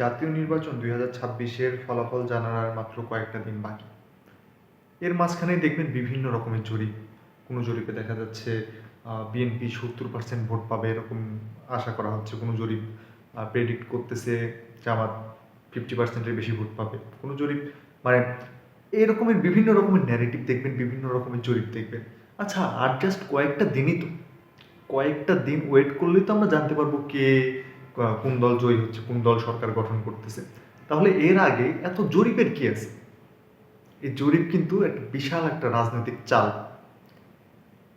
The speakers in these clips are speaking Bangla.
জাতীয় নির্বাচন দুই হাজার ছাব্বিশের ফলাফল জানার আর মাত্র কয়েকটা দিন বাকি। এর মাঝখানে দেখবেন বিভিন্ন রকমের জরিপ কোনো জরিপে দেখা যাচ্ছে বিএনপি সত্তর পার্সেন্ট ভোট পাবে এরকম আশা করা হচ্ছে। কোনো জরিপ প্রেডিক্ট করতেছে জামাত ফিফটি পার্সেন্টের বেশি ভোট পাবে। কোনো জরিপ মানে এরকমের বিভিন্ন রকমের ন্যারেটিভ দেখবেন, বিভিন্ন রকমের জরিপ দেখবেন। আচ্ছা আর জাস্ট কয়েকটা দিনই তো। কয়েকটা দিন ওয়েট করলেই তো আমরা জানতে পারব কে কোন দল জয়ী হচ্ছে, কোন দল সরকার গঠন করতেছে। তাহলে এর আগে এত জরিপের কি আছে? এই জরিপ কিন্তু একটা বিশাল একটা রাজনৈতিক চাল।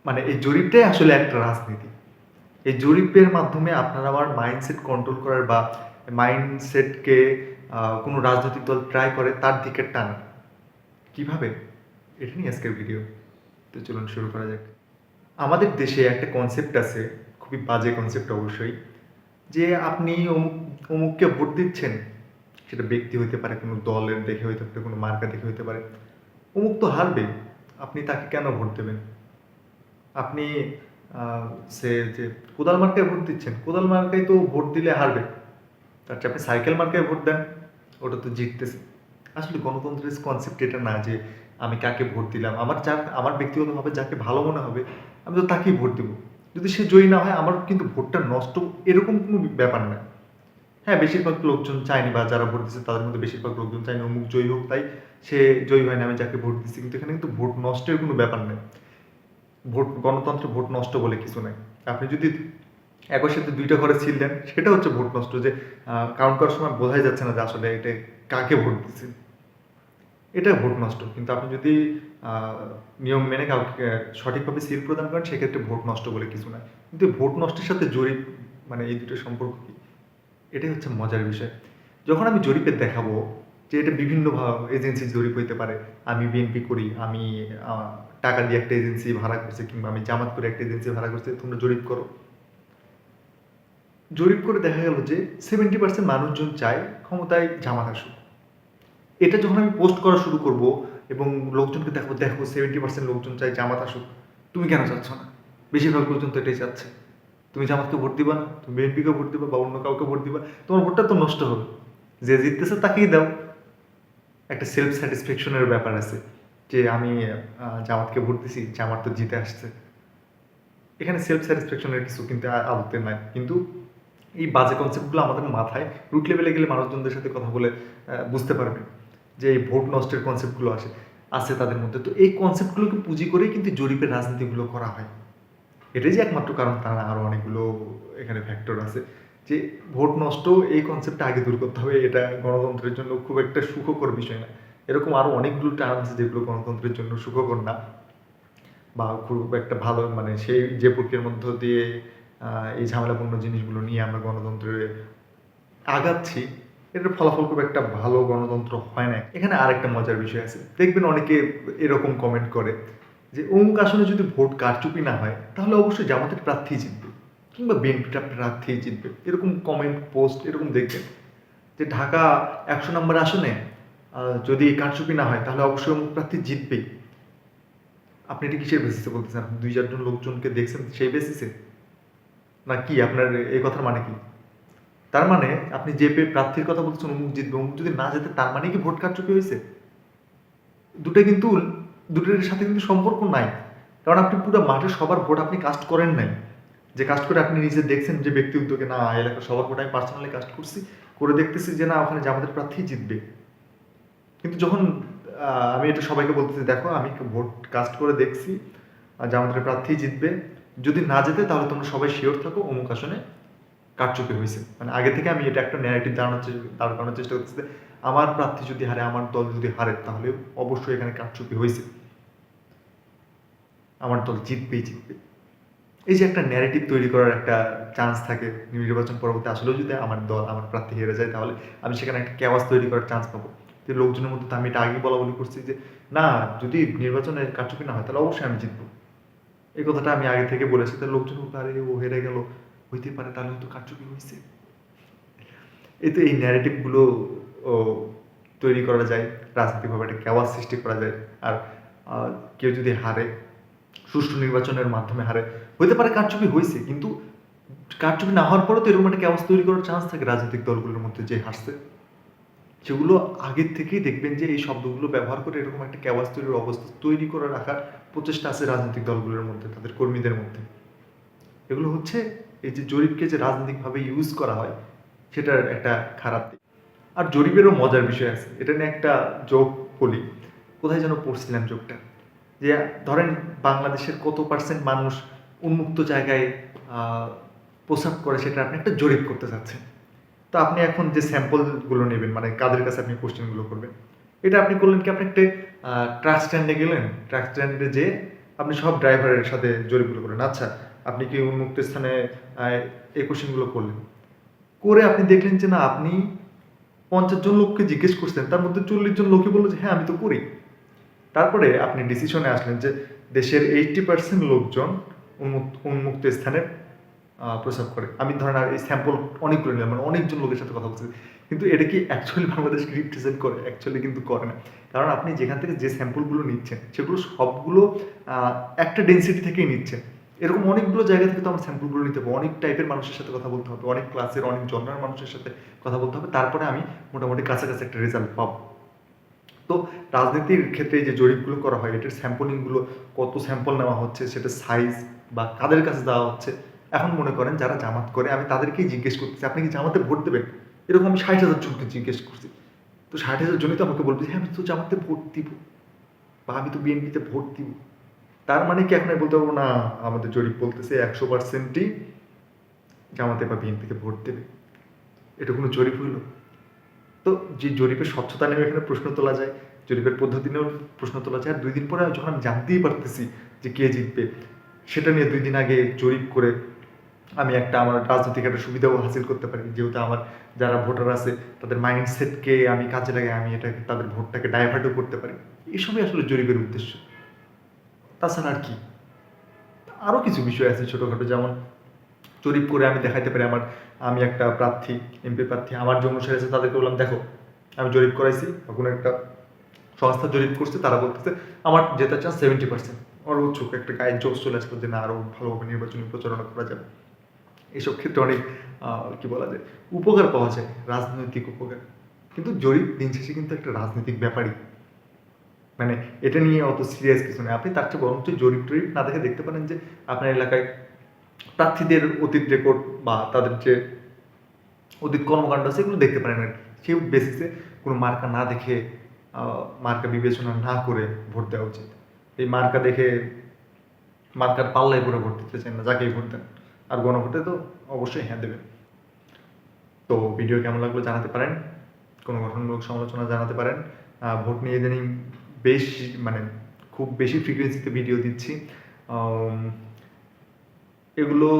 মানে এই জরিপটাই আসলে একটা রাজনীতি। এই জরিপের মাধ্যমে আপনার আমার মাইন্ডসেট কন্ট্রোল করার বা মাইন্ডসেটকে কোনো রাজনৈতিক দল ট্রাই করে, তার দিকে টানা। কীভাবে? এটা নিয়ে আজকের ভিডিও তো চলুন শুরু করা যাক। আমাদের দেশে একটা কনসেপ্ট আছে, খুবই বাজে কনসেপ্ট অবশ্যই। যে আপনি অমুক অমুককে ভোট দিচ্ছেন, সেটা ব্যক্তি হইতে পারে, কোনো দলের দেখে হইতে পারে, কোনো মার্কা দেখে হইতে পারে, অমুক তো হারবে, আপনি তাকে কেন ভোট দেবেন? আপনি সে যে কোদাল মার্কায় ভোট দিচ্ছেন, কোদাল মার্কায় তো ভোট দিলে হারবে, তার চেয়ে আপনি সাইকেল মার্কায় ভোট দেন, ওটা তো জিততেছে। আসলে গণতন্ত্রের কনসেপ্ট এটা না যে আমি কাকে ভোট দিলাম, আমার যা আমার ব্যক্তিগতভাবে যাকে ভালো মনে হবে, আমি তো তাকেই ভোট দেবো। যদি সে জয়ী না হয় আমার কিন্তু ভোটটা নষ্ট। এরকম কোনো ব্যাপার না। হ্যাঁ বেশিরভাগ লোকজন চায়নি বা যারা ভোট দিচ্ছে তাদের মধ্যে বেশিরভাগ লোকজন চায়নি, অমুক জয়ী হোক, তাই সে জয়ী হয় না আমি যাকে ভোট দিচ্ছি কিন্তু এখানে কিন্তু ভোট নষ্টের কোনো ব্যাপার নেই। ভোট গণতন্ত্রে ভোট নষ্ট বলে কিছু নাই। আপনি যদি একই সাথে দুইটা ঘরে ছিল দেন, সেটা হচ্ছে ভোট নষ্ট যে কাউন্ট করার সময় বোঝাই যাচ্ছে না যে আসলে এটা কাকে ভোট দিচ্ছে এটা ভোট নষ্ট কিন্তু আপনি যদি নিয়ম মেনে কাউকে সঠিকভাবে সিল প্রদান করেন, সেক্ষেত্রে ভোট নষ্ট বলে কিছু নাই। কিন্তু ভোট নষ্টের সাথে জরিপ মানে এই দুটো সম্পর্ক কি? এটাই হচ্ছে মজার বিষয়। যখন আমি জরিপে দেখাবো যে এটা বিভিন্ন এজেন্সি জরিপ হইতে পারে, আমি বিএনপি করি, আমি টাকা দিয়ে একটা এজেন্সি ভাড়া করছি কিংবা আমি জামাত করে একটা এজেন্সি ভাড়া করছি, তোমরা জরিপ করো। জরিপ করে দেখা গেল যে সেভেন্টি পার্সেন্ট মানুষজন চায় ক্ষমতায় জামাত আসুক। এটা যখন আমি পোস্ট করা শুরু করব এবং লোকজনকে দেখো দেখো সেভেন্টি পার্সেন্ট লোকজন চাই জামাত আসুক, তুমি কেন চাচ্ছ না? বেশিরভাগ লোকজন তো এটাই চাচ্ছে। তুমি জামাতকে ভোট দিবা, তুমি বিএনপিকে ভোট দিবা বা অন্য কাউকে ভোট দিবা, তোমার ভোটটা তো নষ্ট হবে। যে জিততেছে তাকেই দাও। একটা সেলফ স্যাটিসফ্যাকশনের ব্যাপার আছে যে আমি জামাতকে ভোট দিছি, জামাত তো জিতে আসছে। এখানে সেলফ স্যাটিসফ্যাকশনের কিছু কিন্তু আদতে নাই। কিন্তু এই বাজে কনসেপ্টগুলো আমাদের মাথায় রুট লেভেলে গেলে মানুষজনদের সাথে কথা বলে বুঝতে পারবে। যে এই ভোট নষ্টের কনসেপ্টগুলো আসে আছে তাদের মধ্যে। তো এই কনসেপ্টগুলোকে পুঁজি করেই কিন্তু জরিপের রাজনীতিগুলো করা হয়। এটাই যে একমাত্র কারণ তা না আরও অনেকগুলো এখানে ফ্যাক্টর আছে। যে ভোট নষ্ট, এই কনসেপ্টটা আগে দূর করতে হবে, এটা গণতন্ত্রের জন্য খুব একটা সুখকর বিষয় না। এরকম আরও অনেকগুলো টার্ম আছে যেগুলো গণতন্ত্রের জন্য সুখকর না। বা খুব একটা ভালো মানে সেই যে প্রক্রিয়ার মধ্য দিয়ে এই ঝামেলাপূর্ণ জিনিসগুলো নিয়ে আমরা গণতন্ত্রে আগাচ্ছি। এটার ফলাফল খুব একটা ভালো গণতন্ত্র হয় না এখানে আরেকটা মজার বিষয় আছে। দেখবেন অনেকে এরকম কমেন্ট করে যে, অমুক আসনে যদি ভোট কারচুপি না হয়, তাহলে অবশ্যই জামাতের প্রার্থী জিতবে কিংবা বিএনপিটা প্রার্থী জিতবে। এরকম কমেন্ট পোস্ট এরকম দেখবেন যে, ঢাকা একশো নম্বর আসনে যদি কারচুপি না হয়, তাহলে অবশ্যই অমুক প্রার্থী জিতবেই। আপনি এটা কিসের বেসিসে বলতেছেন? আপনি দুই চারজন লোকজনকে দেখছেন সেই বেসিসে না কি, আপনার এই কথার মানে কি? তার মানে আপনি যে প্রার্থীর কথা বলছেন অমুক জিতবে, অমুক যদি না যেতে তার মানে কি ভোট কারচুপি হয়েছে? দুটো কিন্তু দুটোর সাথে কিন্তু সম্পর্ক নাই। কারণ আপনি পুরো মাঠে সবার ভোট আপনি কাস্ট করেন নাই। যে কাস্ট করে আপনি নিজে দেখছেন যে ব্যক্তি উদ্যোগে, না এলাকার সবার ভোট আমি পার্সোনালি কাস্ট করছি। করে দেখতেছি যে, না, ওখানে যে আমাদের প্রার্থী জিতবে। কিন্তু যখন আমি এটা সবাইকে বলতেছি, দেখো, আমি ভোট কাস্ট করে দেখছি যে আমাদের প্রার্থী জিতবে। যদি না জেতে, তাহলে তোমরা সবাই শিওর থাকো, অমুক আসনে কারচুপি হয়েছে। মানে আগে থেকে আমি এটা একটা ন্যারেটিভ দাঁড়ানোর চেষ্টা দাঁড় করানোর চেষ্টা করতেছি আমার প্রার্থী যদি হারে, আমার দল যদি হারে, তাহলে অবশ্যই এখানে কারচুপি হয়েছে। আমার দল জিতবেই জিতবে। এই যে একটা ন্যারেটিভ তৈরি করার একটা চান্স থাকে নির্বাচন পরবর্তী, আসলেও যদি আমার দল, আমার প্রার্থী হেরে যায়, তাহলে আমি সেখানে একটা ক্যাওয়াস তৈরি করার চান্স পাবো। যে লোকজনের মধ্যে তো আমি এটা আগে বলা বলি করছি যে, না, যদি নির্বাচনে কারচুপি না হয়, তাহলে অবশ্যই আমি জিতবো। এই কথাটা আমি আগে থেকে বলেছি তাহলে লোকজন আরে, ও হেরে গেল। হইতে পারে, তাহলে হয়তো কারচুপি হয়েছে এতে এই ন্যারেটিভগুলো তৈরি করা যায়, রাজনৈতিকভাবে একটা ক্যাওয়াস সৃষ্টি করা যায়, আর কেউ যদি হারে, সুষ্ঠু নির্বাচনের মাধ্যমে হারে, হইতে পারে কারচুপি হয়েছে কিন্তু কারচুপি না হওয়ার পরেও তো এরকম একটা ক্যাওয়াস তৈরি করার চান্স থাকে রাজনৈতিক দলগুলোর মধ্যে যে হাসছে সেগুলো আগের থেকেই দেখবেন যে এই শব্দগুলো ব্যবহার করে এরকম একটা ক্যাওয়াস তৈরির অবস্থা তৈরি করে রাখার প্রচেষ্টা আছে রাজনৈতিক দলগুলোর মধ্যে, তাদের কর্মীদের মধ্যে। এগুলো হচ্ছে এই যে জরিপকে যে রাজনৈতিকভাবে ইউজ করা হয়, সেটার একটা খারাপ দিক। আর জরিপেরও মজার বিষয় আছে। এটা নিয়ে একটা যোগ বলি। কোথায় যেন পড়ছিলাম যোগটা যে ধরেন বাংলাদেশের কত পার্সেন্ট মানুষ উন্মুক্ত জায়গায় প্রস্রাব করে সেটা আপনি একটা জরিপ করতে চাচ্ছেন। তো আপনি এখন যে স্যাম্পলগুলো নেবেন মানে কাদের কাছে আপনি কোশ্চেনগুলো করবেন, এটা আপনি করলেন কি আপনি একটা ট্রাক স্ট্যান্ডে গেলেন। ট্রাক স্ট্যান্ডে যে আপনি সব ড্রাইভারের সাথে জরিপগুলো করলেন। আচ্ছা আপনি কি উন্মুক্ত স্থানে এই কোশ্চেনগুলো করলেন? করে আপনি দেখলেন যে না, আপনি পঞ্চাশ জন লোককে জিজ্ঞেস করছেন, তার মধ্যে চল্লিশ জন লোকই বলল যে হ্যাঁ আমি তো করি। তারপরে আপনি ডিসিশনে আসলেন যে, দেশের এইটটি পার্সেন্ট লোকজন উন্মুক্ত উন্মুক্ত স্থানে প্রস্রাব করে। আমি ধরেন আর এই স্যাম্পল অনেকগুলো নিলাম মানে অনেকজন লোকের সাথে কথা বলছি কিন্তু এটা কি অ্যাকচুয়ালি বাংলাদেশকে রিপ্রেজেন্ট করে? অ্যাকচুয়ালি কিন্তু করে না। কারণ আপনি যেখান থেকে যে স্যাম্পলগুলো নিচ্ছেন, সেগুলো সবগুলো একটা ডেন্সিটি থেকেই নিচ্ছেন। এরকম অনেকগুলো জায়গা থেকে তো আমার স্যাম্পলগুলো নিতে হবে। অনেক টাইপের মানুষের সাথে কথা বলতে হবে, অনেক ক্লাসের, অনেক জন্মের মানুষের সাথে কথা বলতে হবে। তারপরে আমি মোটামুটি কাছাকাছি একটা রেজাল্ট পাবো। তো রাজনীতির ক্ষেত্রে যে জরিপগুলো করা হয়, এটার স্যাম্পলিংগুলো কত স্যাম্পল নেওয়া হচ্ছে সেটা সাইজ বা কাদের কাছে দেওয়া হচ্ছে, এখন মনে করেন যারা জামাত করে, আমি তাদেরকেই জিজ্ঞেস করতেছি, আপনি কি জামাতে ভোট দেবেন? এরকম আমি ষাট হাজার জনকে জিজ্ঞেস করছি। তো ষাট হাজার জনই তো আমাকে বলবে হ্যাঁ আমি তো জামাতে ভোট দিব বা আমি তো বিএনপিতে ভোট দিব। তার মানে কি এখন বলতে পারব না? আমাদের জরিপ বলতেছে একশো পার্সেন্টই জামাতে বা বিএনপিতে ভোট দেবে। এটা কোনো জরিপ হইল? তো যে জরিপের স্বচ্ছতা নিয়ে এখানে প্রশ্ন তোলা যায়, জরিপের পদ্ধতি নিয়েও প্রশ্ন তোলা যায়, আর দুই দিন পরে যখন আমি জানতেই পারতেছি যে কে জিতবে, সেটা নিয়ে দুই দিন আগে জরিপ করে আমি একটা আমার রাজনৈতিক একটা সুবিধাও হাসিল করতে পারি। যেহেতু আমার যারা ভোটার আছে, তাদের মাইন্ডসেটকে আমি কাজে লাগে আমি এটা তাদের ভোটটাকে ডাইভার্টও করতে পারি। এসবই আসলে জরিপের উদ্দেশ্য। তাছাড়া আর কি। আরও কিছু বিষয় আছে ছোটোখাটো, যেমন জরিপ করে আমি দেখাইতে পারি আমার, আমি একটা প্রার্থী, এমপি প্রার্থী, আমার যে অনুসারী আছে তাদেরকে বললাম, দেখো, আমি জরিপ করাইছি কোনো একটা সংস্থা জরিপ করছে, তারা বলতেছে, আমার জেতার চান্স সেভেন্টি পার্সেন্ট আমার উৎসুক, একটা গায়ের জোশ চলে আসলো যে না আরও ভালোভাবে নির্বাচনী প্রচারণা করা যাবে। এসব ক্ষেত্রে অনেক কি বলা যায়, উপকার পাওয়া যায়, রাজনৈতিক উপকার। কিন্তু জরিপ দিন শেষে কিন্তু একটা রাজনৈতিক ব্যাপারই। মানে এটা নিয়ে অত সিরিয়াস কিছু নেই আপনি তার চেয়ে বরঞ্চ জরিপ টরিপ না দেখে দেখতে পারেন যে আপনার এলাকায় প্রার্থীদের অতীত রেকর্ড বা তাদের যে অতীত কর্মকাণ্ড আছে এগুলো দেখতে পারেন। আর সেই বেসিসে কোনো মার্কা না দেখে মার্কা বিবেচনা না করে ভোট দেওয়া উচিত। এই মার্কা দেখে মার্কার পাল্লায় পরে ভোট দিতে চান না যাকেই ভোট দেন, আর গণভোটে তো অবশ্যই হ্যাঁ দেবেন। তো ভিডিও কেমন লাগল জানাতে পারেন, কোনো গঠনমূলক সমালোচনা জানাতে পারেন ভোট নিয়ে ইদানিং বেশ মানে খুব বেশি ফ্রিকোয়েন্সিতে ভিডিও দিচ্ছি। এগুলো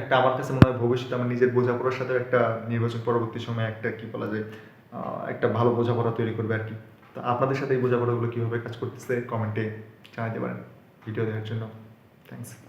একটা আমার কাছে মনে হয় ভবিষ্যতে আমার নিজের বোঝাপড়ার সাথে একটা নির্বাচন পরবর্তী সময় একটা কি বলা যায় একটা ভালো বোঝাপড়া তৈরি করবে আর কি। তো আপনাদের সাথে এই বোঝাপড়াগুলো কীভাবে কাজ করতেছে কমেন্টে জানাতে পারেন। ভিডিও দেওয়ার জন্য। থ্যাংকস